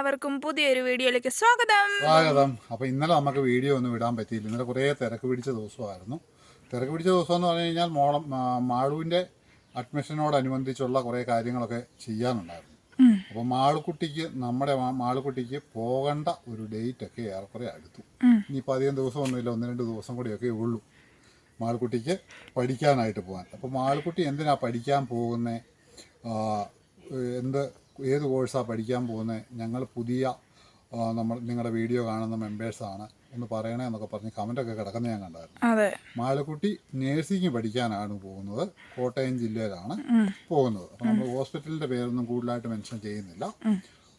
എല്ലാവർക്കും പുതിയൊരു വീഡിയോയിലേക്ക് സ്വാഗതം. സ്വാഗതം. അപ്പോൾ ഇന്നലെ നമുക്ക് വീഡിയോ ഒന്നും ഇടാൻ പറ്റിയില്ല. ഇന്നലെ കുറേ തിരക്ക് പിടിച്ച ദിവസമായിരുന്നു. തിരക്ക് പിടിച്ച ദിവസം എന്ന് പറഞ്ഞു കഴിഞ്ഞാൽ മോളം മാളുവിന്റെ മാളുവിന്റെ അഡ്മിഷനോടനുബന്ധിച്ചുള്ള കുറേ കാര്യങ്ങളൊക്കെ ചെയ്യാനുണ്ടായിരുന്നു. അപ്പോൾ മാളുക്കുട്ടിക്ക് നമ്മുടെ മാളുക്കുട്ടിക്ക് പോകേണ്ട ഒരു ഡേറ്റ് ഒക്കെ ഏറെക്കുറെ അടുത്തു. ഇനിയിപ്പോൾ അധികം ദിവസം ഒന്നുമില്ല ഒന്ന് രണ്ട് ദിവസം കൂടിയൊക്കെ ഉള്ളൂ മാളുക്കുട്ടിക്ക് പഠിക്കാനായിട്ട് പോകാൻ. അപ്പോൾ മാളുക്കുട്ടി എന്തിനാ പഠിക്കാൻ പോകുന്നത് എന്ത് ഏത് കോഴ്സാണ് പഠിക്കാൻ പോകുന്നത് ഞങ്ങൾ പുതിയ നമ്മൾ നിങ്ങളുടെ വീഡിയോ കാണുന്ന മെമ്പേഴ്സാണ് ഒന്ന് പറയണേ എന്നൊക്കെ പറഞ്ഞ് കമന്റൊക്കെ കിടക്കുന്ന ഞാൻ കണ്ടായിരുന്നു. അതെ. മാലക്കുട്ടി നേഴ്സിംഗ് പഠിക്കാനാണ് പോകുന്നത്. കോട്ടയം ജില്ലയിലാണ് പോകുന്നത്. അപ്പം നമ്മൾ ഹോസ്പിറ്റലിന്റെ പേരൊന്നും കൂടുതലായിട്ട് മെൻഷൻ ചെയ്യുന്നില്ല.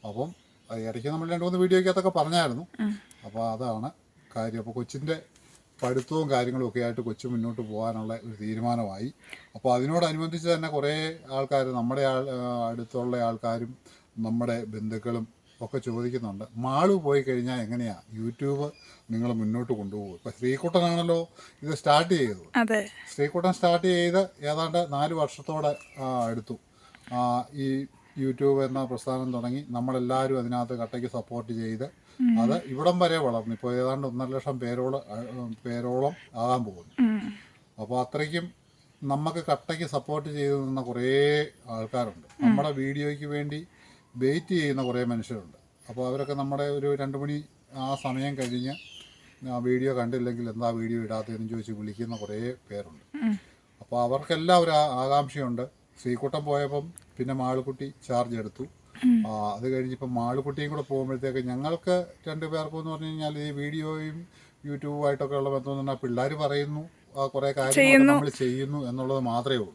അപ്പം ഇടയ്ക്ക് നമ്മൾ രണ്ട് മൂന്ന് വീഡിയോയ്ക്കകത്തൊക്കെ പറഞ്ഞായിരുന്നു. അപ്പോൾ അതാണ് കാര്യം. അപ്പോൾ കൊച്ചിന്റെ പഠിത്തവും കാര്യങ്ങളും ഒക്കെ ആയിട്ട് കൊച്ചു മുന്നോട്ട് പോകാനുള്ള ഒരു തീരുമാനമായി. അപ്പോൾ അതിനോടനുബന്ധിച്ച് തന്നെ കുറേ ആൾക്കാർ നമ്മുടെ ആൾ അടുത്തുള്ള ആൾക്കാരും നമ്മുടെ ബന്ധുക്കളും ഒക്കെ ചോദിക്കുന്നുണ്ട് മാളു പോയി കഴിഞ്ഞാൽ എങ്ങനെയാണ് യൂട്യൂബ് നിങ്ങൾ മുന്നോട്ട് കൊണ്ടുപോകും. ഇപ്പം ശ്രീകുട്ടനാണല്ലോ ഇത് സ്റ്റാർട്ട് ചെയ്തത്. അതെ. ശ്രീകുട്ടൻ സ്റ്റാർട്ട് ചെയ്ത് ഏതാണ്ട് നാല് വർഷത്തോടെ എടുത്തു. ഈ യൂട്യൂബ് എന്ന പ്രസ്ഥാനം തുടങ്ങി നമ്മളെല്ലാവരും അതിനകത്ത് കട്ടയ്ക്ക് സപ്പോർട്ട് ചെയ്ത് അത് ഇവിടം വരെ വളർന്നു. ഇപ്പോൾ ഏതാണ്ട് ഒന്നര ലക്ഷം പേരോളം പേരോളം ആകാൻ പോകുന്നു. അപ്പോൾ അത്രയ്ക്കും നമുക്ക് കട്ടയ്ക്ക് സപ്പോർട്ട് ചെയ്തു നിന്ന കുറേ ആൾക്കാരുണ്ട്. നമ്മുടെ വീഡിയോയ്ക്ക് വേണ്ടി വെയിറ്റ് ചെയ്യുന്ന കുറേ മനുഷ്യരുണ്ട്. അപ്പോൾ അവരൊക്കെ നമ്മുടെ ഒരു രണ്ട് മണി ആ സമയം കഴിഞ്ഞ് ആ വീഡിയോ കണ്ടില്ലെങ്കിൽ എന്താ വീഡിയോ ഇടാത്തതെന്ന് ചോദിച്ച് വിളിക്കുന്ന കുറേ പേരുണ്ട്. അപ്പോൾ അവർക്കെല്ലാം ഒരു ആകാംക്ഷയുണ്ട്. ശ്രീകുട്ടം പോയപ്പം പിന്നെ മാളുക്കുട്ടി ചാർജ് എടുത്തു. ആ, കഴിഞ്ഞ് ഇപ്പം മാളുക്കുട്ടിയും കൂടെ പോകുമ്പോഴത്തേക്ക് ഞങ്ങൾക്ക് രണ്ട് പേർക്കും എന്ന് പറഞ്ഞു കഴിഞ്ഞാൽ ഈ വീഡിയോയും യൂട്യൂബുമായിട്ടൊക്കെ ഉള്ള ബന്ധം എന്ന് പറഞ്ഞാൽ പിള്ളേർ പറയുന്നു കുറെ കാര്യങ്ങൾ നമ്മൾ ചെയ്യുന്നു എന്നുള്ളത് മാത്രമേ ഉള്ളൂ.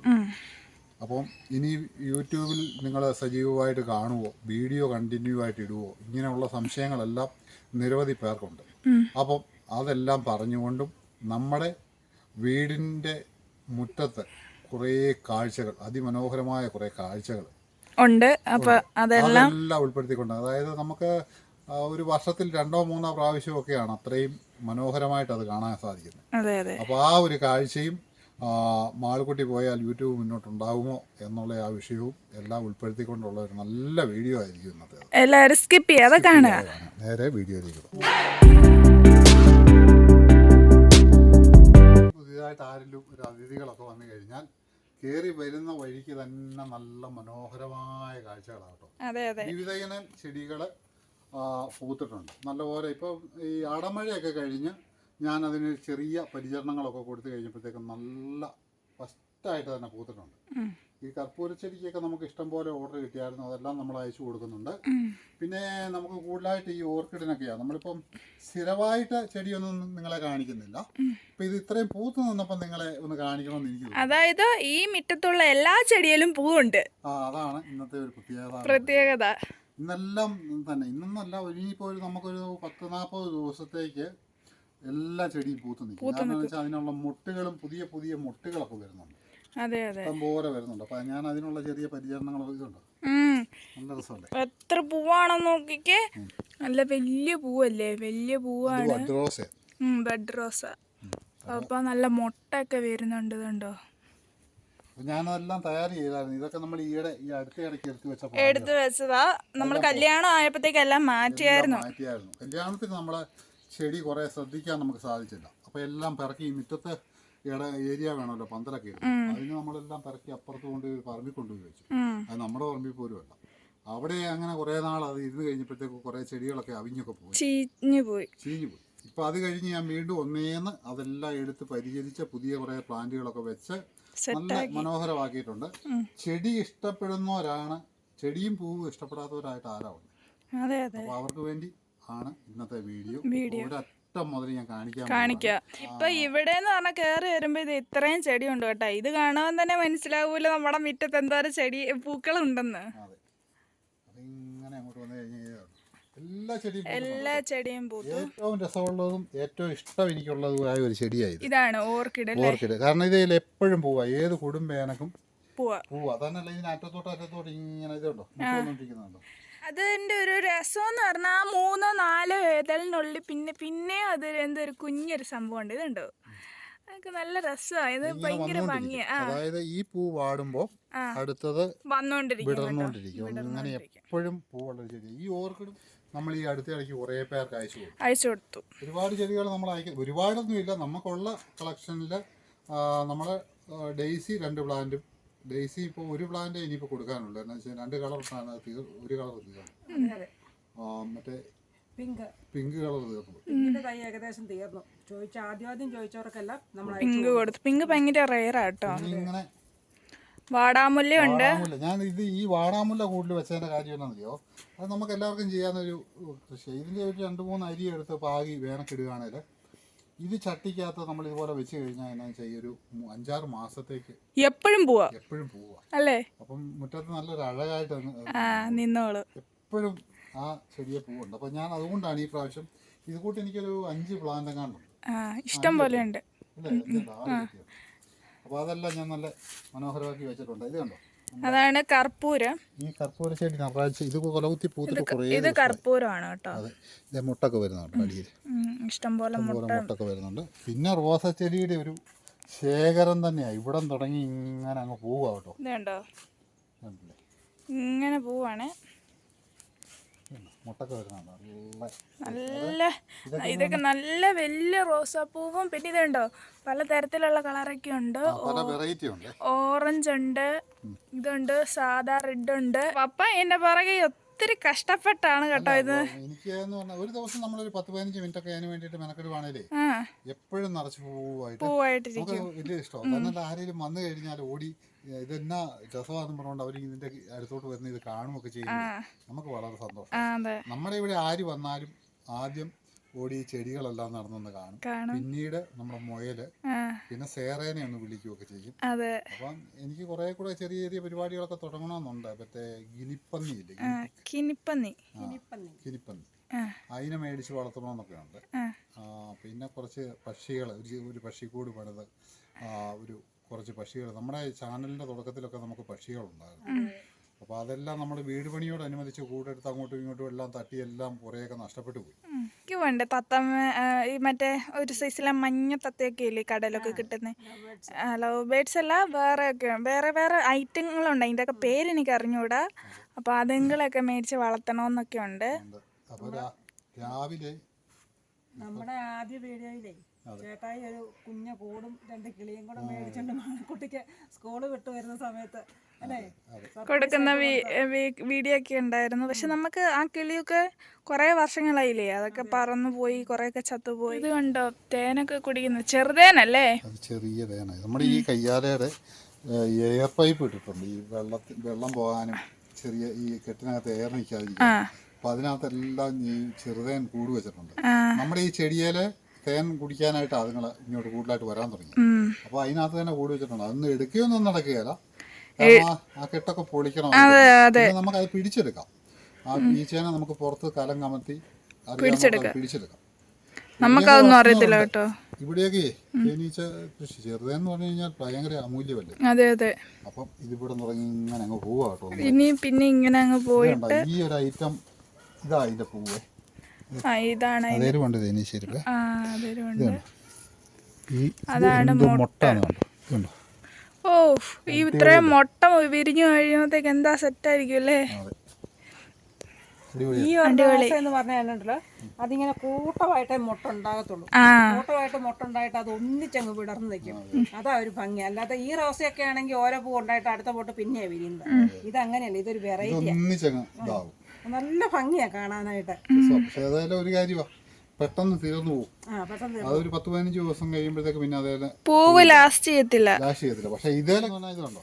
അപ്പം ഇനി യൂട്യൂബിൽ നിങ്ങൾ സജീവമായിട്ട് കാണുവോ വീഡിയോ കണ്ടിന്യൂ ആയിട്ട് ഇടുവോ ഇങ്ങനെയുള്ള സംശയങ്ങളെല്ലാം നിരവധി പേർക്കുണ്ട്. അപ്പം അതെല്ലാം പറഞ്ഞുകൊണ്ടും നമ്മുടെ വീടിന്റെ മുറ്റത്ത് കുറേ കാഴ്ചകൾ അതിമനോഹരമായ കുറേ കാഴ്ചകൾ ഉണ്ട്. അപ്പൊ അതെല്ലാം ഉൾപ്പെടുത്തിക്കൊണ്ട്. അതായത് നമുക്ക് ഒരു വർഷത്തിൽ രണ്ടോ മൂന്നോ പ്രാവശ്യം പ്രാവശ്യമൊക്കെയാണ് അത്രയും മനോഹരമായിട്ട് അത് കാണാൻ സാധിക്കുന്നത്. അതെ അതെ. അപ്പോൾ ആ ഒരു കാഴ്ചയും മാളുക്കുട്ടി പോയാൽ യൂട്യൂബ് മുന്നോട്ടുണ്ടാകുമോ എന്നുള്ള ആ വിഷയവും എല്ലാം ഉൾപ്പെടുത്തിക്കൊണ്ടുള്ള ഒരു നല്ല വീഡിയോ ആയിരിക്കും ഇന്നത്തെ എല്ലാവരും സ്കിപ്പ് ചെയ്യാതെ കാണുക. നേരെ വീഡിയോയിലേക്ക്. പുതിയതായിട്ട് ആരെങ്കിലും ഒരു അതിഥികളൊക്കെ വന്നു കഴിഞ്ഞാൽ കയറി വരുന്ന വഴിക്ക് തന്നെ നല്ല മനോഹരമായ കാഴ്ചകളാണ് കേട്ടോ അതെ അതെ. വിവിധ ഇനം ചെടികൾ പൂത്തിട്ടുണ്ട്. നല്ലപോലെ ഇപ്പോൾ ഈ ആടമഴയൊക്കെ കഴിഞ്ഞ് ഞാൻ അതിന് ചെറിയ പരിചരണങ്ങളൊക്കെ കൊടുത്തു കഴിഞ്ഞപ്പോഴത്തേക്കും നല്ല ഫസ്റ്റായിട്ട് തന്നെ പൂത്തിട്ടുണ്ട്. ഈ കർപ്പൂര ചെടിക്കൊക്കെ നമുക്ക് ഇഷ്ടം പോലെ ഓർഡർ കിട്ടിയായിരുന്നു. അതെല്ലാം നമ്മൾ അയച്ചു കൊടുക്കുന്നുണ്ട്. പിന്നെ നമുക്ക് കൂടുതലായിട്ട് ഈ ഓർക്കിഡിനൊക്കെയാണ്. നമ്മളിപ്പം സ്ഥിരമായിട്ട് ചെടിയൊന്നും നിങ്ങളെ കാണിക്കുന്നില്ല. അപ്പം ഇത് ഇത്രയും പൂത്ത് നിന്നപ്പം നിങ്ങളെ ഒന്ന് കാണിക്കണമെന്ന് എനിക്ക് അതായത് ഈ മുറ്റത്തുള്ള എല്ലാ ചെടിയിലും പൂവുണ്ട്. ആ അതാണ് ഇന്നത്തെ ഒരു പ്രത്യേകത. പ്രത്യേകത. ഇന്നെല്ലാം തന്നെ ഇന്നല്ല ഇനിയിപ്പോൾ ഒരു നമുക്കൊരു പത്ത് നാൽപ്പത് ദിവസത്തേക്ക് എല്ലാ ചെടിയും പൂത്ത് നിൽക്കും. കാരണം വെച്ചാൽ അതിനുള്ള മുട്ടുകളും പുതിയ പുതിയ മുട്ടുകളൊക്കെ വരുന്നുണ്ട്. അതെ അതെ. പോലെ വരുന്നുണ്ട്. അപ്പം ഞാൻ അതിനുള്ള ചെറിയ പരിചരണങ്ങളൊക്കെ ഉണ്ട്. നല്ല രസമല്ലേ? എത്ര പൂവാണെന്ന് നോക്കിക്കേ. നല്ല വലിയ പൂവല്ലേ? വലിയ പൂവാണ്. Bed rose? അപ്പൊ നല്ല മുട്ടൊക്കെ വരുന്നുണ്ട് കണ്ടോ ഞാനതെല്ലാം തയ്യാർ ചെയ്തായിരുന്നു. ഇതൊക്കെ നമ്മൾ ഈയിടെ ഈ അടുത്ത ഇടയ്ക്ക് എടുത്തു വെച്ച എടുത്തു വെച്ചതാ. നമ്മൾ കല്യാണം ആയപ്പോഴത്തേക്ക് എല്ലാം മാറ്റിയായിരുന്നു. മാറ്റിയായിരുന്നു. കല്യാണത്തിന് നമ്മളെ ചെടി കുറേ ശ്രദ്ധിക്കാൻ നമുക്ക് സാധിച്ചില്ല. അപ്പൊ എല്ലാം പിറക്കി മുറ്റത്ത് ഏരിയ വേണമല്ലോ പന്തലൊക്കെ. അതിന് നമ്മളെല്ലാം പിറക്കി അപ്പുറത്ത് കൊണ്ട് പറമ്പിൽ കൊണ്ടുപോയി വെച്ചു. അത് നമ്മുടെ പറമ്പിൽ പോലും അല്ല. അവിടെ അങ്ങനെ കുറെ നാൾ അത് ഇരുന്ന് കഴിഞ്ഞപ്പോഴത്തേക്ക് കുറെ ചെടികളൊക്കെ അവിഞ്ഞൊക്കെ പോയി. ചീഞ്ഞു പോയി. ചീഞ്ഞു പോയി. ഇപ്പൊ അത് കഴിഞ്ഞ് ഞാൻ വീണ്ടും ഒന്നേന്ന് അതെല്ലാം എടുത്ത് പരിചരിച്ച് പുതിയ കുറെ പ്ലാന്റുകളൊക്കെ വെച്ച് നല്ല മനോഹരമാക്കിയിട്ടുണ്ട്. ചെടി ഇഷ്ടപ്പെടുന്നവരാണ്. ചെടിയും പൂവും ഇഷ്ടപ്പെടാത്തവരായിട്ട് ആരാ അപ്പോൾ അവർക്ക് വേണ്ടി ആണ് ഇന്നത്തെ വീഡിയോ. വീഡിയോ. ഒരറ്റം മുതൽ ഞാൻ കാണിക്കാം. കാണിക്കാം ഇപ്പൊ ഇവിടെ എന്ന് പറഞ്ഞാൽ കയറി വരുമ്പോ ഇത് ഇത്രയും ചെടി ഉണ്ട് കേട്ടോ. ഇത് കാണാൻ തന്നെ മനസ്സിലാവൂല നമ്മുടെ മുറ്റത്ത് എന്തോരം ചെടി പൂക്കളുണ്ടെന്ന്. അതിങ്ങനെ അങ്ങോട്ട് വന്നു കഴിഞ്ഞാൽ എല്ലാ ചെടിയും. എല്ലാ ചെടിയും പൂത്തു. ഏറ്റവും രസമുള്ളതും ഏറ്റവും ഇഷ്ടം എനിക്കുള്ളതുമായ ഒരു ചെടിയായി ഇതാണ് ഓർക്കിഡ് ഓർക്കിഡ്. കാരണം ഇതിൽ എപ്പോഴും പോവാ. ഏത് കുടുംബേനക്കും പൂവാ. എന്റെ അതന്നല്ല ഇതിന് അറ്റത്തോട്ട് അറ്റത്തോട്ട് ഇങ്ങനെ ഇതുണ്ടോ? വന്നുകൊണ്ടിരിക്കുന്നുണ്ടോ അതിന്റെ ഒരു രസം എന്ന് പറഞ്ഞാൽ ആ മൂന്നോ നാലോ വേദലിനുള്ളിൽ പിന്നെ പിന്നെ അത് എന്തൊരു കുഞ്ഞൊരു സംഭവം ഉണ്ട് ഇതുണ്ടോ അതൊക്കെ നല്ല രസമാണ് ഇത് ഭയങ്കര ഭംഗിയാ അതായത് ഈ പൂ വാടുമ്പോ. അടുത്തത് അങ്ങനെ എപ്പോഴും ചെടി. ഈ ഓർക്കിഡും നമ്മൾ ഈ അടുത്ത ഇടയ്ക്ക് കുറേ പേർക്ക് അയച്ചു കൊടുത്തു. അയച്ചു കൊടുത്തു. ഒരുപാട് ചെടികൾ നമ്മൾ അയക്കും. ഒരുപാടൊന്നും ഇല്ല നമുക്കുള്ള കളക്ഷനിൽ നമ്മൾ ഡെയ്സി രണ്ട് പ്ലാന്റും ഡെയ്സി ഇപ്പോൾ ഒരു പ്ലാന്റ് ഇനിയിപ്പോൾ കൊടുക്കാനുള്ളൂ എന്ന് വെച്ചാൽ രണ്ട് കളർ തീർ ഒരു കളർ തീർന്നു അതെ ആ, മറ്റേ പിങ്ക്. പിങ്ക് കളർ തീർന്നു പിങ്കിന്റെ തൈ ഏകദേശം തീർന്നു. ചോദിച്ച ആദ്യം ആദ്യം ചോദിച്ചവർക്കെല്ലാം നമ്മൾ പിങ്ക് കൊടുത്തു. പിങ്ക് ഭയങ്കര പിന്നെ ഇങ്ങനെ വാടാമുല്ല ഉണ്ട് വാടാമുല്ല ഞാൻ ഇത് ഈ വാടാമുല്ല കൂടുതൽ വെച്ചതിന്റെ കാര്യം എന്നാണെന്നറിയോ അത് നമുക്ക് എല്ലാവർക്കും ചെയ്യാവുന്നൊരു കൃഷി ഇതിന്റെ ഒരു രണ്ട് മൂന്ന് അരി എടുത്ത് പാകി വേനക്കിടുകയാണെങ്കിൽ ഇത് ചട്ടിക്കകത്ത് നമ്മൾ ഇതുപോലെ വെച്ച് കഴിഞ്ഞാൽ എന്നാ വെച്ചാൽ ഒരു അഞ്ചാറ് മാസത്തേക്ക് എപ്പോഴും പോവാ? എപ്പോഴും പോവാ. അല്ലേ? അപ്പം മുറ്റത്ത് നല്ലൊരു അഴകായിട്ട് നിന്നോളൂ. എപ്പോഴും ആ ചെടിയെ പൂവുണ്ട്. അപ്പൊ ഞാൻ അതുകൊണ്ടാണ് ഈ പ്രാവശ്യം ഇത് കൂട്ടി എനിക്കൊരു അഞ്ച് പ്ലാന്റ് ആ ഇഷ്ടം പോലെ ഉണ്ട്. അപ്പോൾ അതെല്ലാം ഞാൻ നല്ല മനോഹരമാക്കി വെച്ചിട്ടുണ്ട്. ഇത് കണ്ടോ? അതാണ് കർപ്പൂരം. ഈ കർപ്പൂര ചെടി നിറച്ച് ഇത് കൊലകുത്തി പൂത്തിട്ട് കുറേ ഇത് കർപ്പൂരമാണ് കേട്ടോ. അതെ. ഇത് മുട്ടൊക്കെ വരുന്നുണ്ട് അടിയിൽ. ഉം, ഇഷ്ടം പോലെ മുട്ട. മുട്ടൊക്കെ വരുന്നുണ്ട്. പിന്നെ റോസ ചെടിയുടെ ഒരു ശേഖരം തന്നെയാണ് ഇവിടെ തുടങ്ങി ഇങ്ങനെ അങ്ങ് പോവുക കേട്ടോ. ഇതുണ്ടോ? ഇങ്ങനെ പോവാണ് മുട്ടൊക്കെ വരുന്നുണ്ട്. നല്ല ഇതൊക്കെ നല്ല വലിയ റോസാപ്പൂവും. പിന്നെ ഇതുണ്ടോ? പല തരത്തിലുള്ള കളറൊക്കെ ഉണ്ട്. ഓറഞ്ച് ഉണ്ട്. ഇതുണ്ട്. സാധാ റെഡ് ഉണ്ട്. പപ്പ എന്റെ പുറകെ ഒത്തിരി കഷ്ടപ്പെട്ടാണ് കേട്ടോ ഇത്. എനിക്ക് എന്ന് പറഞ്ഞാൽ ഒരു ദിവസം നമ്മൾ ഒരു പത്ത് പതിനഞ്ച് മിനിറ്റ് ഒക്കെ അതിന് വേണ്ടിയിട്ട് മെനക്കെടുവാണേലേ എപ്പോഴും നിറച്ച് പൂവായിട്ട് നമുക്ക് വലിയ ഇഷ്ടമാണ് കാരണം ആരെങ്കിലും വന്നു കഴിഞ്ഞാൽ ഓടി ഇതെന്നാ രസമാണെന്ന് പറഞ്ഞുകൊണ്ട് അവർ ഇതിന്റെ അടുത്തോട്ട് വരുന്ന ഇത് കാണുമൊക്കെ ചെയ്യുമ്പോൾ നമുക്ക് വളരെ സന്തോഷം. നമ്മുടെ ഇവിടെ ആര് വന്നാലും ആദ്യം ഓടി ചെടികളെല്ലാം നടന്നൊന്ന് കാണും. കാണും. പിന്നീട് നമ്മുടെ മുയൽ പിന്നെ സേറേനെ ഒന്ന് വിളിക്കുകയൊക്കെ ചെയ്യും. അതെ. അപ്പം എനിക്ക് കുറെ കൂടെ ചെറിയ ചെറിയ പരിപാടികളൊക്കെ തുടങ്ങണമെന്നുണ്ട്. മറ്റേ ഗിനിപ്പന്നി ഇല്ലേ? കിനിപ്പന്നി. കിനിപ്പന്നി. അതിനെ മേടിച്ച് വളർത്തണമെന്നൊക്കെ ഉണ്ട്. പിന്നെ കുറച്ച് പക്ഷികൾ ഒരു ഒരു പക്ഷിക്കൂട് പണിത് ഒരു കുറച്ച് പക്ഷികൾ നമ്മുടെ ചാനലിന്റെ തുടക്കത്തിലൊക്കെ നമുക്ക് പക്ഷികളുണ്ടായിരുന്നു. അപ്പോൾ അതെല്ലാം നമ്മൾ വീട് പണിയോടനുബന്ധിച്ച് കൂടെടുത്ത് അങ്ങോട്ടും ഇങ്ങോട്ടും എല്ലാം തട്ടി എല്ലാം കുറേയൊക്കെ നഷ്ടപ്പെട്ടു പോയി. എനിക്ക് വേണ്ട തത്തമ്മ ഈ മറ്റേ ഒരു സൈസിലെ മഞ്ഞ തത്തയൊക്കെ ഇല്ലേ കടലൊക്കെ കിട്ടുന്നത് ലവ് ബേഡ്സ് അല്ല വേറെ ഒക്കെ വേറെ വേറെ ഐറ്റങ്ങളുണ്ട്. അതിന്റെ ഒക്കെ പേര് എനിക്ക് അറിഞ്ഞുകൂടാ അപ്പോൾ അതുങ്ങളൊക്കെ മേടിച്ച് വളർത്തണമെന്നൊക്കെ ഉണ്ട് രാവിലെ നമ്മുടെ ആദ്യ വീഡിയോയിലേ ചേട്ടായി ഒരു കുഞ്ഞ കൂടും രണ്ട് കിളിയും കൂടെ മേടിച്ചോണ്ട് മാണക്കുട്ടിക്ക് സ്കൂൾ വിട്ടു വരുന്ന സമയത്ത് അല്ലേ? കൊടുക്കുന്ന വീഡിയോ ഒക്കെ ഉണ്ടായിരുന്നു. പക്ഷെ നമുക്ക് ആ കിളിയൊക്കെ കുറേ വർഷങ്ങളായില്ലേ? അതൊക്കെ പറന്നു പോയി കുറേയൊക്കെ ചത്തുപോയി. ഇത് കണ്ടോ? തേനൊക്കെ കുടിക്കുന്നത് ചെറുതേനല്ലേ? ചെറിയ തേന നമ്മുടെ ഈ കയ്യാലയുടെ എയർ പൈപ്പ് ഇട്ടിട്ടുണ്ട്. ഈ വെള്ളത്തിൽ വെള്ളം പോകാനും ചെറിയ ഈ കെട്ടിനകത്ത് എയർ നിൽക്കാതിരിക്കും അപ്പൊ അപ്പോൾ അതിനകത്തെല്ലാം ഈ ചെറുതേൻ കൂട് വെച്ചിട്ടുണ്ട്. നമ്മുടെ ഈ ചെടിയിലെ തേൻ കുടിക്കാനായിട്ട് അതുങ്ങൾ ഇങ്ങോട്ട് കൂടുതലായിട്ട് വരാൻ തുടങ്ങി. അപ്പൊ അപ്പോൾ അതിനകത്ത് തന്നെ കൂടി വെച്ചിട്ടുണ്ട്. അതൊന്നും എടുക്കുകയൊന്നും നടക്കുകയില്ല. കാരണം ആ- കെട്ടൊക്കെ പൊളിക്കണം നമുക്ക് അത് പിടിച്ചെടുക്കാം. ആ ഈച്ചേനെ നമുക്ക് പുറത്ത് കലം കമത്തി പിടിച്ചെടുക്കാം. നമുക്കതൊന്നും അറിയത്തില്ല കേട്ടോ. ഇവിടെയൊക്കെ തേനീച്ച കൃഷി ചെറുതെന്ന് പറഞ്ഞു കഴിഞ്ഞാൽ ഭയങ്കര അമൂല്യമല്ലേ? അതെ അതെ. അപ്പം ഇതിവിടെ തുടങ്ങി ഇങ്ങനെ അങ്ങ് പോവാ കേട്ടോ ഇനി പിന്നെ ഇങ്ങനെ അങ്ങ് പോയിട്ട് ഈ ഒരു ഐറ്റം ഇതാ അതിന്റെ പൂവേ. ഇതാണ് അതേലും ഉണ്ട് തേനീച്ചരിപ്പ് ആ അതൊരു ഉണ്ട് ഈ മുട്ടാണ് കണ്ടോ? ഓ ഈ ഇത്രയും മുട്ട വിരിഞ്ഞു കഴിയുമ്പോഴത്തേക്ക് എന്താ സെറ്റ് ആയിരിക്കും അല്ലേ അതെ. അടിപൊളി. ഈ എന്ന് പറഞ്ഞാലുണ്ടല്ലോ അതിങ്ങനെ കൂട്ടമായിട്ടേ മുട്ട ഉണ്ടാകത്തുള്ളൂ. കൂട്ടമായിട്ട് മുട്ട ഉണ്ടായിട്ട് അത് ഒന്നിച്ചങ്ങ് വിടർന്ന് നിൽക്കും. അതാ. ഒരു ഭംഗി. അല്ലാതെ ഈ റോസയൊക്കെ ആണെങ്കിൽ ഓരോ പൂ ഉണ്ടായിട്ട് അടുത്ത പോട്ട് പിന്നെയാ വിരിയുന്നത്. ഇത് അങ്ങനെയല്ല ഇതൊരു വെറൈറ്റി നല്ല ഭംഗിയാ കാണാനായിട്ട്. പക്ഷെ അതായാലും ഒരു കാര്യമാ പെട്ടെന്ന് തീർന്നു പോകും ആ പെട്ടെന്ന് അതൊരു പത്ത് പതിനഞ്ച് ദിവസം കഴിയുമ്പോഴത്തേക്ക് പിന്നെ അതേലെ പൂവ് ലാസ്റ്റ് ചെയ്യത്തില്ല. ലാസ്റ്റ് ചെയ്യത്തില്ല. പക്ഷെ ഇതേലെ ഇതുണ്ടോ?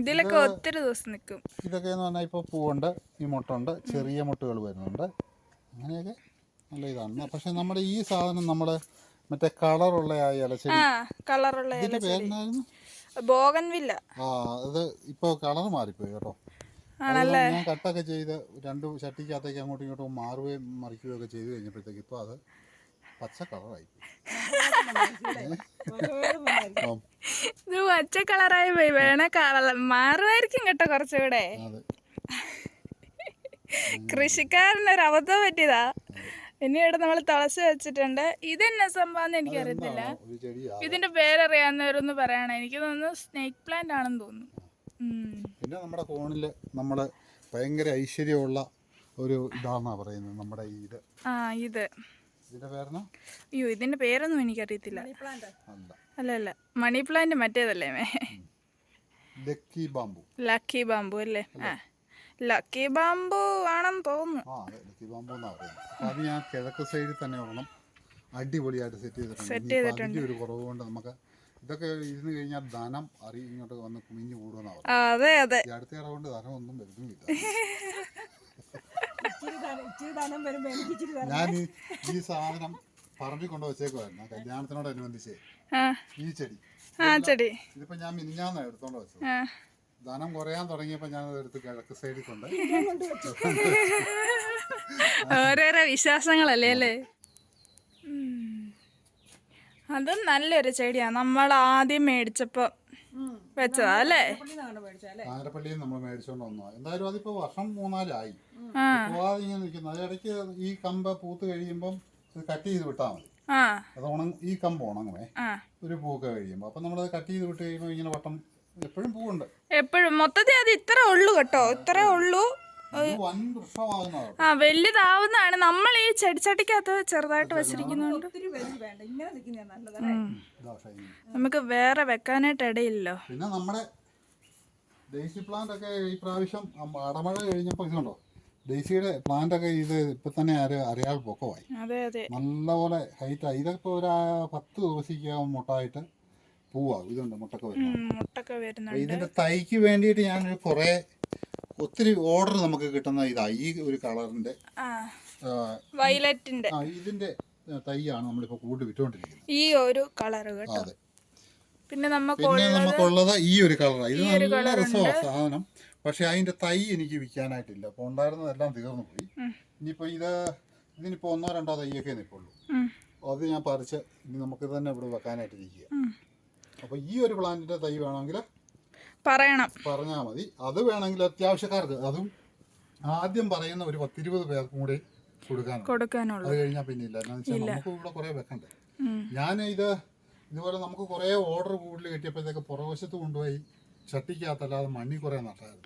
ഇതിലൊക്കെ ഒത്തിരി ദിവസം നിൽക്കും ഇതൊക്കെ എന്ന് പറഞ്ഞാൽ ഇപ്പോൾ പൂവുണ്ട് ഈ മുട്ടുണ്ട് ചെറിയ മുട്ടുകൾ വരുന്നുണ്ട്. അങ്ങനെയൊക്കെ നല്ല ഇതാണ്. പക്ഷെ നമ്മുടെ ഈ സാധനം നമ്മുടെ മറ്റേ കളറുള്ള ആ ഇലച്ചെടി. ആ കളറുള്ള ഇതിന്റെ പേരെന്നായിരുന്നു? ബോഗൻവില്ല. ആ അത് ഇപ്പോൾ കളർ മാറിപ്പോയി കേട്ടോ. ഞാൻ കട്ടൊക്കെ ചെയ്ത് രണ്ട് ചട്ടിക്കകത്തേക്ക് അങ്ങോട്ടും ഇങ്ങോട്ടും മാറുകയും മറിക്കുകയും ഒക്കെ ചെയ്ത് കഴിഞ്ഞപ്പോഴത്തേക്ക് ഇപ്പോൾ അത് പച്ച കളറായി. ഇത് പച്ച കളറായി പോയി. വേണ കളർ മാറുമായിരിക്കും കേട്ടോ കുറച്ചുകൂടെ. കൃഷിക്കാരനൊരു അബദ്ധം പറ്റിയതാ. ഇനി ഇവിടെ നമ്മൾ തുളസി വെച്ചിട്ടുണ്ട്. ഇതെന്നെ സംഭവം എനിക്കറിയത്തില്ല. ഇതിന്റെ പേരറിയാവുന്നവരൊന്ന് പറയണം. എനിക്ക് തോന്നുന്നു സ്നേക്ക് പ്ലാന്റ് ആണെന്ന് തോന്നുന്നു. പിന്നെ നമ്മുടെ ഫോണിൽ നമ്മൾ ഭയങ്കര ഐശ്വര്യമുള്ള ഒരു ഇതാണെന്നാ പറയുന്നത് നമ്മുടെ ഈ ഇത്. ആ ഇത്. ഇതിന്റെ പേരെന്നാ? അയ്യോ ഇതിന്റെ പേരൊന്നും എനിക്കറിയത്തില്ല. പ്ലാന്റ് അല്ല. അല്ല മണി പ്ലാന്റ് മറ്റേതല്ലേ? മേ ലക്കി ബാമ്പു ലക്കി ബാമ്പു അല്ലേ? ആ. ലക്കി ബാമ്പു ആണെന്ന് തോന്നുന്നു. ആ ലക്കി ബാമ്പു എന്നാ പറയുന്നത്. അത് ഞാൻ കിഴക്ക് സൈഡിൽ തന്നെ ഒരെണ്ണം അടിപൊളിയായിട്ട് സെറ്റ് ചെയ്തിട്ടുണ്ട്. സെറ്റ് ചെയ്തിട്ടുണ്ട്. ഒരു കുറവ് കൊണ്ട് നമുക്ക് ഇതൊക്കെ ഇരുന്ന് കഴിഞ്ഞാൽ ധനം അറി ഇങ്ങോട്ട് വന്ന് കുമിഞ്ഞു കൂടുമെന്നാ അതെ അതെ. അടുത്ത ഇട കൊണ്ട് ധനം ഒന്നും വരുന്നുമില്ല ഞാൻ ഈ സാധനം പറമ്പിൽ കൊണ്ട് വെച്ചേക്കുമായിരുന്നു കല്യാണത്തിനോടനുബന്ധിച്ച് ആ. ഈ ചെടി. ആ ചെടി. ഇതിപ്പോ ഞാൻ മിനിഞ്ഞാന്ന് എടുത്തോണ്ട് വെച്ചത്. ധനം കുറയാൻ തുടങ്ങിയപ്പോ ഞാൻ എടുത്ത് കിഴക്ക് സൈഡിൽ കൊണ്ട് ഓരോരോ വിശ്വാസങ്ങളല്ലേ അല്ലേ. അതും നല്ലൊരു ചെടിയാ. നമ്മൾ ആദ്യം മേടിച്ചപ്പോ വെച്ചതാ അല്ലേ? നമ്മൾ മേടിച്ചോണ്ട് എന്തായാലും അതിപ്പോ വർഷം മൂന്നാലായി. ആ. പോവാതെ ഇങ്ങനെ നിൽക്കുന്നു. ഈ കമ്പ് പൂത്ത് കഴിയുമ്പം ഇത് കട്ട് ചെയ്ത് വിട്ടാൽ മതി. ആ. അത് ഉണങ്ങ ഈ കമ്പ് ഉണങ്ങുമേ. ഒരു പൂക്കെ കഴിയുമ്പോൾ അപ്പം നമ്മളത് കട്ട് ചെയ്ത് വിട്ട് കഴിയുമ്പോൾ ഇങ്ങനെ വട്ടം എപ്പോഴും പൂവുണ്ട്. എപ്പോഴും. മൊത്തത്തിൽ അത് ഇത്ര ഉള്ളു കേട്ടോ. ഇത്രേ ഉള്ളൂ. ആ വലുതാവുന്നതാണ്. നമ്മൾ ഈ ചെടിച്ചട്ടിക്കകത്ത് ചെറുതായിട്ട് വെച്ചിരിക്കുന്നുണ്ട്. നമുക്ക് വേറെ വെക്കാനായിട്ട് ഇടയില്ലല്ലോ. പിന്നെ നമ്മുടെ ഡെയ്സി പ്ലാന്റ് ഒക്കെ ഈ പ്രാവശ്യം അടമഴ കഴിഞ്ഞപ്പോൾ ഇതുണ്ടോ? ഡെയ്സിയുടെ പ്ലാന്റ് ഒക്കെ ഇത് ഇപ്പൊ തന്നെ അറിയാൽ പൊക്കമായി. അതെ അതെ. നല്ലപോലെ ഹൈറ്റ് ഇതൊക്കെ ഒരു പത്ത് ദിവസത്തേക്കകം മുട്ടായിട്ട് പൂവാകും ഇതുണ്ട് മുട്ടൊക്കെ വരുന്നത്. ഇതിന്റെ തൈക്ക് വേണ്ടിയിട്ട് ഞാൻ കുറേ ഒത്തിരി ഓർഡർ നമുക്ക് കിട്ടുന്ന ഇതാ ഈ ഒരു കളറിന്റെ വയലറ്റിന്റെ ഇതിന്റെ തൈയാണ് നമ്മളിപ്പോ കൂടുതൽ വിറ്റുകൊണ്ടിരിക്കുന്നത് ഈ ഒരു കളർ കേട്ടോ. അതെ. പിന്നെ നമുക്ക് പിന്നെ നമുക്കുള്ളത് ഈ ഒരു കളറാണ് ഇത് നല്ല രസമാണ് സാധനം. പക്ഷെ അതിന്റെ തൈ എനിക്ക് വിൽക്കാനായിട്ടില്ല. അപ്പോൾ ഉണ്ടായിരുന്നതെല്ലാം തീർന്നു പോയി. ഇനിയിപ്പോ ഇത് ഇതിനിപ്പോ ഒന്നോ രണ്ടോ തൈയൊക്കെ നിൽക്കുള്ളൂ അത് ഞാൻ പറിച്ച് ഇനി നമുക്ക് തന്നെ ഇവിടെ വെക്കാനായിട്ട് ഇരിക്കുക അപ്പൊ അപ്പോൾ ഈ ഒരു പ്ലാന്റിന്റെ തൈ വേണമെങ്കിൽ പറയണം. പറഞ്ഞാൽ മതി. അത് വേണമെങ്കിൽ അത്യാവശ്യക്കാർക്ക് അതും ആദ്യം പറയുന്ന ഒരു പത്തിരുപത് പേർക്കും കൂടി കൊടുക്കാനുള്ളത് കൊടുക്കാനുള്ളൂ. അത് കഴിഞ്ഞാൽ പിന്നെ ഇല്ല. നമുക്ക് ഇവിടെ കുറെ വെക്കണ്ടേ? ഞാൻ ഇത് ഇതുപോലെ നമുക്ക് കുറെ ഓർഡർ കൂടുതൽ കിട്ടിയപ്പോഴത്തേക്ക് പുറവശത്ത് കൊണ്ടുപോയി ചട്ടിക്കകത്തല്ലാതെ മണ്ണി കുറെ നട്ടായത്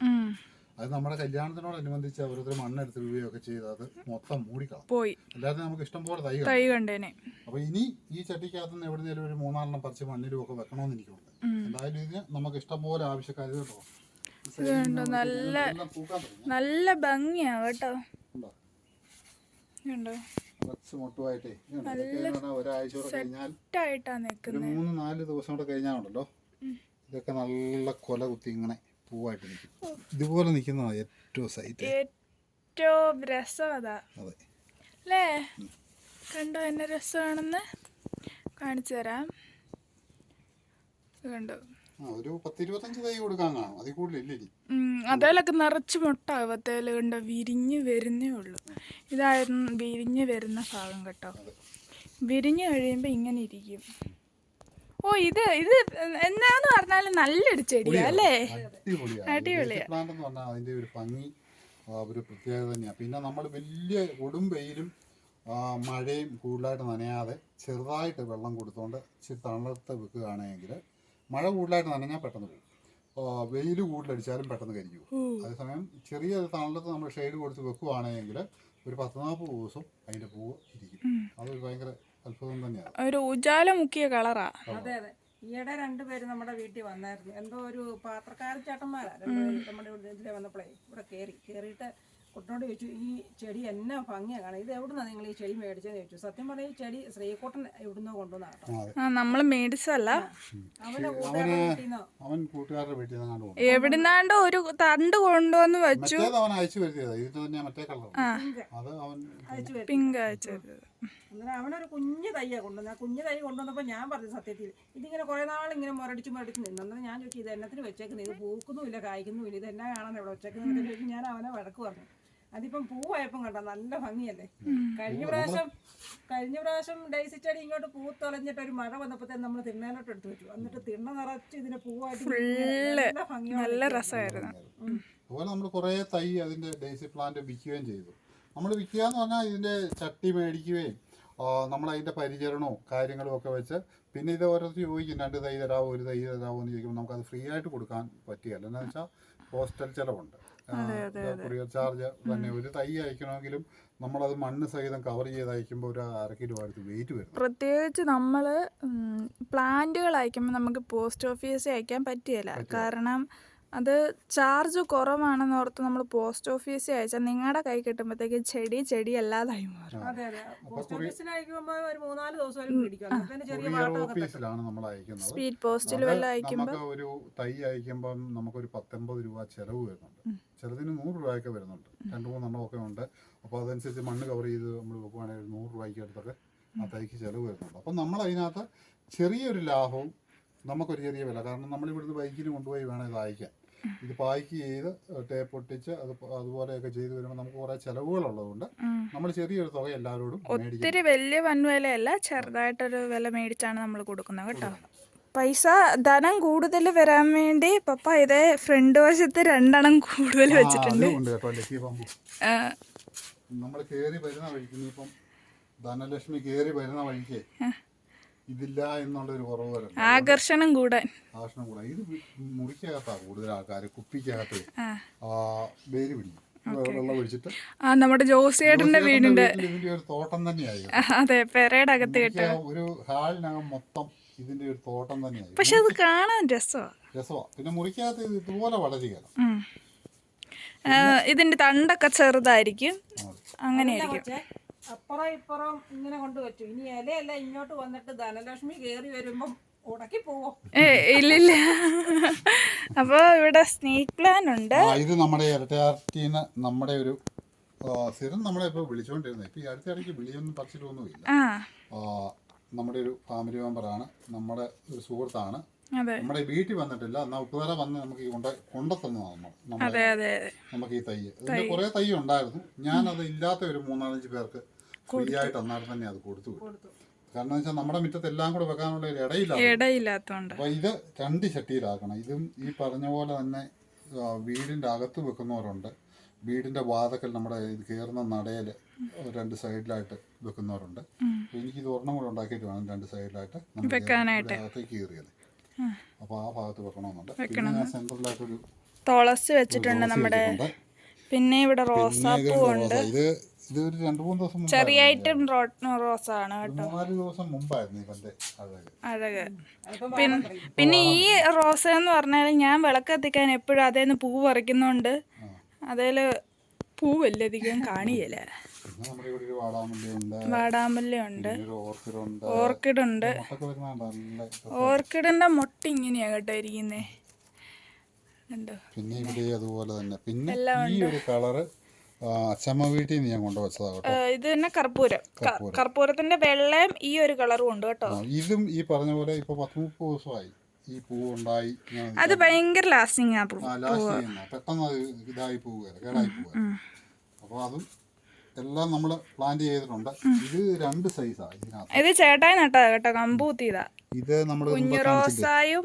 അത് നമ്മുടെ കല്യാണത്തിനോടനുബന്ധിച്ച് ഓരോരുത്തർ മണ്ണെടുത്ത് രൂപയൊക്കെ ചെയ്ത് അത് മൊത്തം മൂടിക്കളാം പോയി. അല്ലാതെ നമുക്ക് ഇഷ്ടം പോലെ തൈ തൈ കണ്ടേനെ. അപ്പൊ ഇനി ഈ ചട്ടിക്കകത്ത് നിന്ന് എവിടുന്നേലും ഒരു മൂന്നാലെണ്ണം പറിച്ച് മണ്ണിലും ഒക്കെ വെക്കണമെന്ന് എനിക്കുണ്ട്. എന്തായാലും ഇതിന് നമുക്ക് ആവശ്യക്കാർ കേട്ടോ. നല്ല പൂക്കാൻ തുടങ്ങി നല്ല ഭംഗിയാ കേട്ടോ. ഉണ്ടോ? കുറച്ച് മൊട്ടുമായിട്ടേ ഒരാഴ്ച കൂടെ കഴിഞ്ഞാൽ ഒരു മൂന്ന് നാല് ദിവസം കൂടെ കഴിഞ്ഞാണല്ലോ ഇതൊക്കെ നല്ല കൊല കുത്തി ഇങ്ങനെ പൂവായിട്ട് നിൽക്കും ഇതുപോലെ നിൽക്കുന്നതാണ് ഏറ്റവും സൈറ്റ്. ഏറ്റവും രസം അതാ. അതെ. അല്ലേ? കണ്ടോ? എന്നെ രസമാണെന്ന്? കാണിച്ചു തരാം. കണ്ടോ. ഒരു പത്തിരുപത്തഞ്ച് തൈ കൊടുക്കാൻ കാണും. അതിൽ കൂടുതലില്ല ഇനി. അതേലൊക്കെ നിറച്ച് മുട്ട ആവത്തേൽ കണ്ട വിരിഞ്ഞ് വരുന്നേ ഉള്ളൂ. ഇതായിരുന്നു വിരിഞ്ഞ് വരുന്ന ഭാഗം കേട്ടോ. വിരിഞ്ഞ് കഴിയുമ്പോൾ ഇങ്ങനെ ഇരിക്കും. ഓ ഇത് ഇത് എന്നാന്ന് പറഞ്ഞാലും നല്ലൊരു ചെടിയാ അല്ലേ? അടിപൊളിയാ. പറഞ്ഞാൽ അതിന്റെ ഒരു ഭംഗി ഒരു പ്രത്യേകത തന്നെയാണ് പിന്നെ നമ്മൾ വലിയ കൊടും വെയിലും മഴയും കൂടുതലായിട്ട് നനയാതെ ചെറുതായിട്ട് വെള്ളം കൊടുത്തുകൊണ്ട് ഇച്ചിരി തണുത്ത് വെക്കുകയാണെങ്കിൽ മഴ കൂടുതലായിട്ട് നനഞ്ഞാൽ പെട്ടെന്ന് പോകും വെയിൽ കൂടുതലടിച്ചാലും പെട്ടെന്ന് കരിഞ്ഞു പോകും. അതേസമയം ചെറിയ തണലത്ത് നമ്മൾ ഷെയ്ഡ് കൊടുത്ത് വെക്കുകയാണെങ്കിൽ ഒരു പത്ത് നാൽപ്പത് ദിവസം അതിന്റെ പൂവ് ഇരിക്കും. അതൊരു ഭയങ്കര അത്ഭുതം തന്നെയാണ്. ഒരു ഉജാല മുക്കിയ കളറാ. അതെ അതെ. ഈയിടെ രണ്ടുപേര് നമ്മുടെ വീട്ടിൽ വന്നായിരുന്നു. എന്തോ ഒരു പാത്രക്കാരൻ ചേട്ടന്മാരാ. നമ്മുടെ ഇതിലെ വന്നപ്പോഴേ ഇവിടെ കയറി കയറിയിട്ട് കുട്ടനോട് ചോദിച്ചു ഈ ചെടി എന്നാ ഭംഗിയാ കാണാം ഇത് എവിടുന്നാ നിങ്ങൾ ഈ ചെടി മേടിച്ചതെന്ന് ചോദിച്ചു. സത്യം പറഞ്ഞാൽ ഈ ചെടി ശ്രീകുട്ടൻ എവിടുന്ന് കൊണ്ടുവന്ന കേട്ടോ. ആ, നമ്മൾ മേടിച്ചല്ല അവൻ കൂട്ടുകാരുടെ വീട്ടിൽ എവിടുന്നാണ്ടോ ഒരു തണ്ട് കൊണ്ടുവന്ന് വെച്ചു. അവൻ അയച്ചു വരുത്തിയതാ ഇത് തന്നെ മറ്റേ കളർ അത് അവൻ അയച്ചു പിങ്ക് അയച്ചത് അന്നേരം അവനൊരു കുഞ്ഞു തയ്യാ കൊണ്ടുവന്ന. ആ കുഞ്ഞു തൈ കൊണ്ടുവന്നപ്പോൾ ഞാൻ പറഞ്ഞു സത്യത്തിൽ ഇതിങ്ങനെ കുറേ നാൾ ഇങ്ങനെ മുരടിച്ച് മുരടിച്ച് നിന്ന്. അന്നേരം ഞാൻ ചോദിച്ചു ഇത് എന്നത്തിന് വെച്ചേക്കുന്നത് ഇത് പൂക്കുന്നുമില്ല കായ്ക്കുന്നുമില്ല. ഇത് എന്നാ കാണാൻ ഇവിടെ വെച്ചേക്കുന്നത് ഞാൻ അവനെ വഴക്ക് പറഞ്ഞു. അതിപ്പം പൂവായപ്പം കണ്ടോ? നല്ല ഭംഗിയല്ലേ? കഴിഞ്ഞ പ്രാവശ്യം കഴിഞ്ഞ പ്രാവശ്യം ഡൈസി ചെടി ഇങ്ങോട്ട് പൂ പൂത്തൊളഞ്ഞിട്ട് ഒരു മഴ വന്നപ്പോഴത്തേ നമ്മൾ തിണ്ണയിലോട്ട് എടുത്തു വെച്ചു. എന്നിട്ട് തിണ്ണ നിറച്ച് ഇതിന് പൂവായിട്ട് നല്ല രസമായിരുന്നു. അതുപോലെ നമ്മൾ കുറേ തൈ അതിന്റെ ഡേസി പ്ലാന്റ് വിൽക്കുകയും ചെയ്തു. നമ്മൾ വിൽക്കുക എന്ന് പറഞ്ഞാൽ ഇതിന്റെ ചട്ടി മേടിക്കുകയും നമ്മൾ അതിന്റെ പരിചരണവും കാര്യങ്ങളും ഒക്കെ വെച്ച് പിന്നെ ഇത് ഓരോരുത്തർ ചോദിക്കും രണ്ട് തൈ തരാമോ ഒരു തൈ തരാമോ എന്ന് ചോദിക്കുമ്പോൾ നമുക്കത് ഫ്രീ ആയിട്ട് കൊടുക്കാൻ പറ്റുകയല്ല. എന്ന് വെച്ചാൽ ഹോസ്റ്റൽ ചിലവുണ്ട്. കൊറിയർ ചാർജ് തന്നെ ഒരു തൈ അയക്കണമെങ്കിലും നമ്മളത് മണ്ണ് സഹിതം കവർ ചെയ്ത് അയക്കുമ്പോൾ ഒരു അര കിലോ അടുത്ത് വെയിറ്റ് വരും പ്രത്യേകിച്ച് നമ്മൾ പ്ലാന്റുകൾ അയക്കുമ്പോൾ നമുക്ക് പോസ്റ്റ് ഓഫീസിൽ അയക്കാൻ പറ്റിയല്ല. കാരണം അത് ചാർജ് കുറവാണെന്ന് ഓർത്ത് നമ്മൾ പോസ്റ്റ് ഓഫീസിൽ അയച്ചാൽ നിങ്ങളുടെ കൈ കിട്ടുമ്പോഴത്തേക്ക് ചെടി ചെടി അല്ലാതായി മാറും. അതെ അതെ. പോസ്റ്റ് ഓഫീസിൽ അയക്കുമ്പോൾ ഒരു മൂന്നാൽ ദിവസം വരെ ചെറിയ ഓഫീസിലാണ് നമ്മൾ അയക്കുന്നത്. സ്പീഡ് പോസ്റ്റിൽ വല്ല അയക്കുമ്പോൾ നമുക്ക് ഒരു തൈ അയക്കുമ്പം നമുക്കൊരു പത്തൊമ്പത് രൂപ ചിലവ് വരുന്നുണ്ട്. ചിലതിന് നൂറ് രൂപയൊക്കെ വരുന്നുണ്ട്. രണ്ട് മൂന്നെണ്ണം ഒക്കെ ഉണ്ട്. അപ്പോൾ അതനുസരിച്ച് മണ്ണ് കവർ ചെയ്ത് നമ്മൾ വെക്കുവാണെങ്കിൽ നൂറ് രൂപയ്ക്ക് അടുത്തൊക്കെ ആ തൈക്ക് ചിലവ് വരുന്നുണ്ട്. അപ്പം നമ്മൾ അതിനകത്ത് ചെറിയൊരു ലാഭവും നമുക്കൊരു ചെറിയ വില. കാരണം നമ്മൾ ഇവിടുന്ന് ബൈക്കിന് കൊണ്ടുപോയി വേണം ഇത് അയക്കാൻ. ഇത് പായ്ക്ക് ചെയ്ത് ടേപ്പ് ഒട്ടിച്ച് അത് അതുപോലെയൊക്കെ ചെയ്ത് വരുമ്പോൾ നമുക്ക് കുറേ ചിലവുകളുള്ളതുകൊണ്ട് നമ്മൾ ചെറിയൊരു തുക എല്ലാവരോടും ഒത്തിരി വലിയ വൻവിലയല്ല ചെറുതായിട്ടൊരു വില മേടിച്ചാണ് നമ്മൾ കൊടുക്കുന്നത് കേട്ടോ. പൈസ ധനം കൂടുതൽ വരാൻ വേണ്ടി പപ്പ ഇതേ ഫ്രണ്ട് വശത്ത് രണ്ടെണ്ണം കൂടുതൽ വെച്ചിട്ടുണ്ട്. നമ്മൾ കയറി വരുന്ന വഴിക്ക് ഇനിയിപ്പം ധനലക്ഷ്മി കയറി വരുന്ന വഴിക്ക് ഇതില്ല എന്നുള്ളൊരു കുറവ് വരണം ആകർഷണം കൂടാൻ. ആകർഷണം കൂടാൻ. ഇത് മുറിക്കകത്താ കൂടുതൽ ആൾക്കാർ കുപ്പിക്കകത്ത് വേര് പിടിക്കും. നമ്മുടെ ജോസിയേട്ടന്റെ വീടിന്റെ ഒരു തോട്ടം തന്നെയായി അതെ പെരയുടെ അകത്ത് കിട്ടും മുറിക്ക- ഒരു ഹാളിനകം മൊത്തം ഇതിന്റെ ഒരു തോട്ടം തന്നെയായി പക്ഷെ അത് കാണാൻ രസമാ രസമാ പിന്നെ മുറിക്കകത്ത് ഇതുപോലെ ഇതിന്റെ തണ്ടൊക്കെ ചെറുതായിരിക്കും. അങ്ങനെയായിരിക്കും. അപ്പുറം ഇപ്പുറം ഇങ്ങനെ കൊണ്ട് പറ്റും. ഇനി ഇലയല്ല ഇങ്ങോട്ട് വന്നിട്ട് ധനലക്ഷ്മി കയറി വരുമ്പം ഉടക്കി പോവോ? ഏ ഇല്ലില്ല. അപ്പോൾ ഇവിടെ സ്നേക്ക് പ്ലാൻ ഉണ്ട്. ആ, ഇത് നമ്മുടെ ഇരട്ടയാർട്ടിന്ന് നമ്മുടെ ഒരു ആ, സ്ഥിരം നമ്മളെ ഇപ്പോൾ വിളിച്ചുകൊണ്ടിരുന്നത് ഇപ്പൊ ഈ അടുത്തിടയ്ക്ക് വിളിയൊന്നും പറിച്ചിട്ടൊന്നുമില്ല. ആ. ആ, നമ്മുടെ ഒരു ഫാമിലി മെമ്പർ ആണ്. നമ്മുടെ ഒരു സുഹൃത്താണ്. അതെ. നമ്മുടെ വീട്ടിൽ വന്നിട്ടില്ല. എന്നാൽ ഉപ്പുതല വന്ന് നമുക്ക് ഈ കൊണ്ട കൊണ്ടെത്തുന്നതാണ് നമ്മൾ നമ്മുടെ അതെ അതെ നമുക്ക് ഈ തൈ ഇതിന്റെ കുറേ തൈ ഉണ്ടായിരുന്നു. ഞാനത് ഇല്ലാത്ത ഒരു മൂന്നാലഞ്ച് പേർക്ക് ഫ്രീ ആയിട്ട് അന്നേരം തന്നെ അത് കൊടുത്തു വിട്ടു. കാരണം വെച്ചാൽ നമ്മുടെ മുറ്റത്ത് എല്ലാം കൂടെ വെക്കാനുള്ള ഒരു ഇടയില്ല ഇടയില്ലാത്തതുകൊണ്ട് അപ്പോൾ ഇത് രണ്ട് ചട്ടിയിലാക്കണം ഇതും ഈ പറഞ്ഞ പോലെ തന്നെ വീടിന്റെ അകത്ത് വെക്കുന്നവരുണ്ട്. വീടിന്റെ വാതക്കൽ നമ്മുടെ ഇത് കയറുന്ന നടയിൽ രണ്ട് സൈഡിലായിട്ട് വെക്കുന്നവരുണ്ട്. എനിക്ക് ഇത് ഒരെണ്ണം കൂടെ ഉണ്ടാക്കിയിട്ട് വേണം രണ്ട് സൈഡിലായിട്ട് വെക്കാനായിട്ട്. അകത്തേക്ക് കയറിയത്. അപ്പോൾ ആ ഭാഗത്ത് വെക്കണമെന്നുണ്ട്. പിന്നെ ഞാൻ സെൻട്രലായിട്ടൊരു തുളസി വെച്ചിട്ടുണ്ട് നമ്മുടെ പിന്നെ ഇവിടെ റോസാപ്പൂ ഉണ്ട് ഇത് ഇത് ഒരു രണ്ട് മൂന്ന് ദിവസം മുമ്പ് ചെറിയ ഐറ്റം റോസ് ആണ് കേട്ടോ നാല് ദിവസം മുമ്പായിരുന്നു ഇവന്റെ അഴക്. അഴക്. പിന്നെ പിന്നെ ഈ റോസ എന്ന് പറഞ്ഞാൽ ഞാൻ വിളക്ക് കത്തിക്കാൻ എപ്പോഴും അതേന്ന് പൂ പറിക്കുന്നുണ്ട് അതേൽ പൂവല്ല അധികം കാണിയല്ല പിന്നെ നമ്മുടെ ഇവിടെ ഒരു വാടാമുല്ലുണ്ട് വാടാമല്ലി ഉണ്ട് പിന്നെ ഒരു ഓർക്കിഡുണ്ട്. ഓർക്കിഡ് ഉണ്ട് മുട്ടൊക്കെ വരുന്നുണ്ട് നല്ല. ഓർക്കിഡിന്റെ മുട്ട ഇങ്ങനെയാ കേട്ടോ ഇരിക്കുന്നേ കണ്ടോ? പിന്നെ ഇവിടെ അതുപോലെ തന്നെ. പിന്നെ ഈ ഒരു കളറ് അച്ഛമ്മ വീട്ടിൽ നിന്ന് ഞാൻ കൊണ്ടുവച്ചതാ കേട്ടോ. ഇത് തന്നെ കർപ്പൂരം. കർപ്പൂരത്തിന്റെ വെള്ളയും ഈ ഒരു കളറും ഉണ്ട് കേട്ടോ. ഇതും ഈ പറഞ്ഞ പോലെ ഇപ്പൊ പത്ത് മുപ്പത് ദിവസമായി ഈ പൂ ഉണ്ടായി അത് ഭയങ്കര ലാസ്റ്റിംഗ് ആ പെട്ടെന്ന് ഇതായി പോവുകയല്ല കേടായി പോവുക അപ്പോൾ അതും എല്ലാം നമ്മൾ പ്ലാന്റ് ചെയ്തിട്ടുണ്ട്. ഇത് രണ്ട് സൈസാണ് ഇതിനകത്ത്. ഇത് ചേട്ടായി നട്ടാ കേട്ടോ കമ്പൂത്തിയതാ. ഇത് നമ്മൾ കുഞ്ഞു റോസായും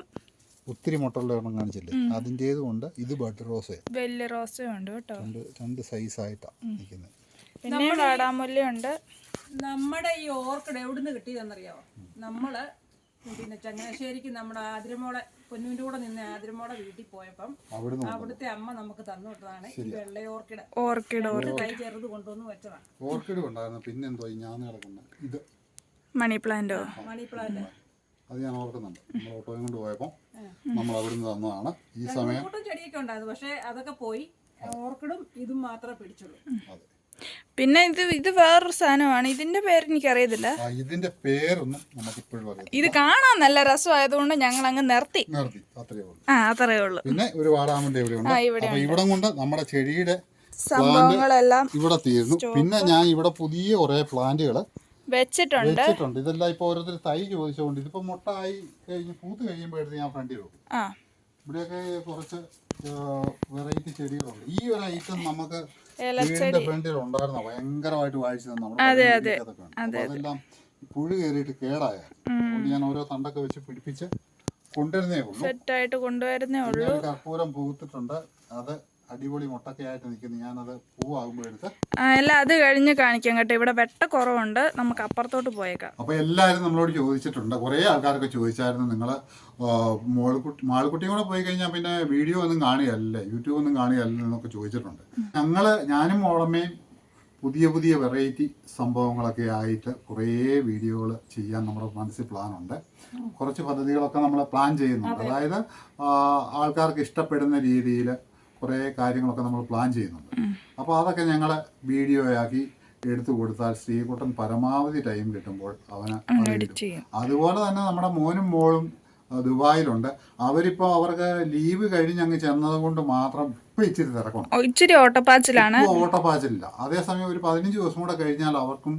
ഒത്തിരി മുട്ടകളുടെ എണ്ണം കാണിച്ചില്ലേ? അതിന്റേതും ഉണ്ട്. ഇത് ബഡ് റോസ്. വലിയ റോസ് ഉണ്ട് കേട്ടോ. രണ്ട് രണ്ട് സൈസായിട്ടാണ് നിൽക്കുന്നത്. പിന്നെ വാടാമുല്ല ഉണ്ട്. നമ്മുടെ ഈ ഓർക്കിഡ് എവിടെ നിന്ന് കിട്ടിയതെന്നറിയാമോ നമ്മൾ പിന്നെ ചങ്ങനാശ്ശേരിക്ക് നമ്മുടെ ആതിരമോളെ പൊന്നൂന്റെ കൂടെ നിന്ന് ആതിരമോളെ വീട്ടിൽ പോയപ്പം അവിടുത്തെ അമ്മ നമുക്ക് തന്നു വിട്ടതാണ്. ഈ വെള്ള ഓർക്കിഡ്. ഓർക്കിഡ് ഒരു കൈ ചെറുത് കൊണ്ടുവന്ന് വെച്ചതാണ്. ഓർക്കിഡ് ഉണ്ടായിരുന്നു. പിന്നെന്തോ ഞാൻ നടക്കുന്നത് ഇത്. മണി പ്ലാന്റോ? Money plant. അത് ഞാൻ ഓർക്കുന്നുണ്ട്. നമ്മൾ ഓട്ടോയും കൊണ്ട് പോയപ്പോൾ നമ്മൾ അവിടുന്ന് തന്നതാണ്. ഈ സമയം ചെടിയൊക്കെ ഉണ്ടായിരുന്നു. പക്ഷേ അതൊക്കെ പോയി. ഓർക്കിഡും ഇതും മാത്രമേ പിടിച്ചുള്ളൂ. അതെ. പിന്നെ ഇത് ഇത് വേറൊരു സാധനമാണ്. ഇതിന്റെ പേര് എനിക്കറിയത്തില്ല. ആ ഇതിന്റെ പേരൊന്നും നമുക്കിപ്പോഴും അറിയാം ഇത് കാണാൻ നല്ല രസമായതുകൊണ്ട് ഞങ്ങൾ അങ്ങ് നിർത്തി. നിർത്തി. അത്രയേ ഉള്ളൂ. ആ അത്രേ ഉള്ളൂ. പിന്നെ ഒരു വാടാമന്റെ ഇവിടെ ഉണ്ട് ആ, ഇവിടെ ഇവിടം കൊണ്ട് നമ്മുടെ ചെടിയുടെ സംഭവങ്ങളെല്ലാം ഇവിടെ തീരുന്നു. പിന്നെ ഞാൻ ഇവിടെ പുതിയ കുറെ പ്ലാന്റുകൾ വെച്ചിട്ടുണ്ട്. വെച്ചിട്ടുണ്ട്. ഇതെല്ലാം ഇപ്പൊ ഓരോരുത്തർ തൈ ചോദിച്ചുകൊണ്ട് ഇതിപ്പോ മുട്ടായി കഴിഞ്ഞ് പൂത്ത് കഴിയുമ്പോൾ ഞാൻ ഫ്രണ്ടി വെക്കും. ആ. ഇവിടെയൊക്കെ കുറച്ച് വെറൈറ്റി ചെടികളുണ്ട്. ഈ ഒരു ഐറ്റം നമുക്ക് വീടിന്റെ ഫ്രണ്ടിൽ ഉണ്ടായിരുന്ന ഭയങ്കരമായിട്ട് വായിച്ചു തന്നെ. നമ്മുടെ അതെല്ലാം പുഴു കയറിയിട്ട് കേടായ. ഞാൻ ഓരോ തണ്ടൊക്കെ വെച്ച് പിടിപ്പിച്ച് കൊണ്ടുവരുന്നേ ഉള്ളൂ. സെറ്റായിട്ട് കൊണ്ടുവരുന്നേ ഉള്ളൂ. കർപ്പൂരം പൂത്തിട്ടുണ്ട്. അത് അടിപൊളി മുട്ടൊക്കെ ആയിട്ട് നിൽക്കുന്നു. ഞാനത് പൂവാകുമ്പോൾ എടുത്ത് അല്ല അത് കഴിഞ്ഞ് കാണിക്കാം കേട്ടോ. ഇവിടെ വെട്ട കുറവുണ്ട്. നമുക്ക് അപ്പുറത്തോട്ട് പോയേക്കാം. അപ്പോൾ എല്ലാവരും നമ്മളോട് ചോദിച്ചിട്ടുണ്ട്. കുറേ ആൾക്കാരൊക്കെ ചോദിച്ചായിരുന്നു നിങ്ങൾ മോൾക്കുട്ടി മാൾക്കുട്ടിയും കൂടെ പോയി കഴിഞ്ഞാൽ പിന്നെ വീഡിയോ ഒന്നും കാണുകയല്ലേ? യൂട്യൂബ് ഒന്നും കാണുകയല്ല എന്നൊക്കെ ചോദിച്ചിട്ടുണ്ട്. ഞങ്ങൾ ഞാനും മോളമ്മയും പുതിയ പുതിയ വെറൈറ്റി സംഭവങ്ങളൊക്കെ ആയിട്ട് കുറേ വീഡിയോകൾ ചെയ്യാൻ നമ്മുടെ മനസ്സിൽ പ്ലാനുണ്ട്. കുറച്ച് പദ്ധതികളൊക്കെ നമ്മൾ പ്ലാൻ ചെയ്യുന്നുണ്ട്. അതായത് ആൾക്കാർക്ക് ഇഷ്ടപ്പെടുന്ന രീതിയിൽ കുറേ കാര്യങ്ങളൊക്കെ നമ്മൾ പ്ലാൻ ചെയ്യുന്നുണ്ട്. അപ്പോൾ അതൊക്കെ ഞങ്ങൾ വീഡിയോയാക്കി എടുത്തു കൊടുത്താൽ ശ്രീകുട്ടൻ പരമാവധി ടൈം കിട്ടുമ്പോൾ അവന്. അതുപോലെ തന്നെ നമ്മുടെ മോനും മോളും ദുബായിലുണ്ട്. അവരിപ്പോ അവർക്ക് ലീവ് കഴിഞ്ഞ് അങ്ങ് ചെന്നത് കൊണ്ട് മാത്രം ഇപ്പം ഇച്ചിരി തിരക്കുണ്ട്. ഇച്ചിരി ഓട്ടപ്പാച്ചിലാണ്. ഓട്ടപ്പാച്ചിലില്ല. അതേസമയം ഒരു പതിനഞ്ച് ദിവസം കൂടെ കഴിഞ്ഞാൽ അവർക്കും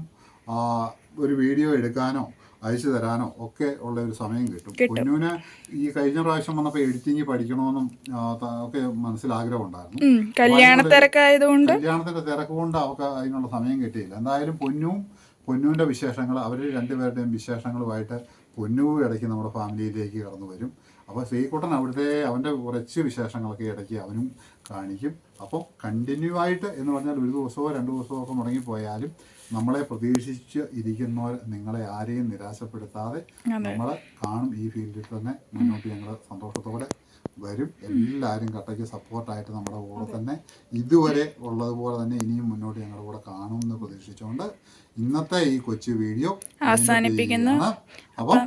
ഒരു വീഡിയോ എടുക്കാനോ അയച്ചു തരാനോ ഒക്കെ ഉള്ള ഒരു സമയം കിട്ടും. കുഞ്ഞുവിന് ഈ കഴിഞ്ഞ പ്രാവശ്യം വന്നപ്പോൾ എഡിറ്റിംഗ് പഠിക്കണമെന്നും ഒക്കെ മനസ്സിൽ ആഗ്രഹം ഉണ്ടായിരുന്നു കല്യാണ തിരക്കായതുകൊണ്ട്. കല്യാണത്തിന്റെ തിരക്ക് കൊണ്ട് അവർക്ക് അതിനുള്ള സമയം കിട്ടിയില്ല. എന്തായാലും പൊന്നും പൊന്നുവിന്റെ വിശേഷങ്ങൾ അവർ രണ്ടുപേരുടെയും വിശേഷങ്ങളുമായിട്ട് പൊന്നു ഇടയ്ക്ക് നമ്മുടെ ഫാമിലിയിലേക്ക് കടന്നു വരും. അപ്പോൾ ശ്രീകുട്ടൻ അവിടുത്തെ അവന്റെ കുറച്ച് വിശേഷങ്ങളൊക്കെ ഇടയ്ക്ക് അവനും കാണിക്കും. അപ്പോൾ കണ്ടിന്യൂ ആയിട്ട് എന്ന് പറഞ്ഞാൽ ഒരു ദിവസമോ രണ്ട് ദിവസമോ ഒക്കെ മുടങ്ങിപ്പോയാലും നമ്മളെ പ്രതീക്ഷിച്ച് ഇരിക്കുന്നവർ നിങ്ങളെ ആരെയും നിരാശപ്പെടുത്താതെ നമ്മളെ കാണും ഈ ഫീൽഡിൽ തന്നെ മുന്നോട്ട് ഞങ്ങൾ സന്തോഷത്തോടെ വരും. എല്ലാവരും കട്ടയ്ക്ക് സപ്പോർട്ടായിട്ട് നമ്മുടെ കൂടെ തന്നെ ഇതുവരെ ഉള്ളതുപോലെ തന്നെ ഇനിയും മുന്നോട്ട് ഞങ്ങളുടെ കൂടെ കാണുമെന്ന് പ്രതീക്ഷിച്ചുകൊണ്ട് ഇന്നത്തെ ഈ കൊച്ചു വീഡിയോ അവസാനിപ്പിക്കുന്നു. അപ്പം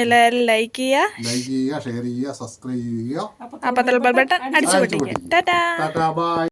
എല്ലാവരും ലൈക്ക് ചെയ്യുക. ലൈക്ക് ചെയ്യുക ഷെയർ ചെയ്യുക സബ്സ്ക്രൈബ് ചെയ്യുക. ബട്ടൺ അടിച്ചു ടാറ്റാ. ബൈ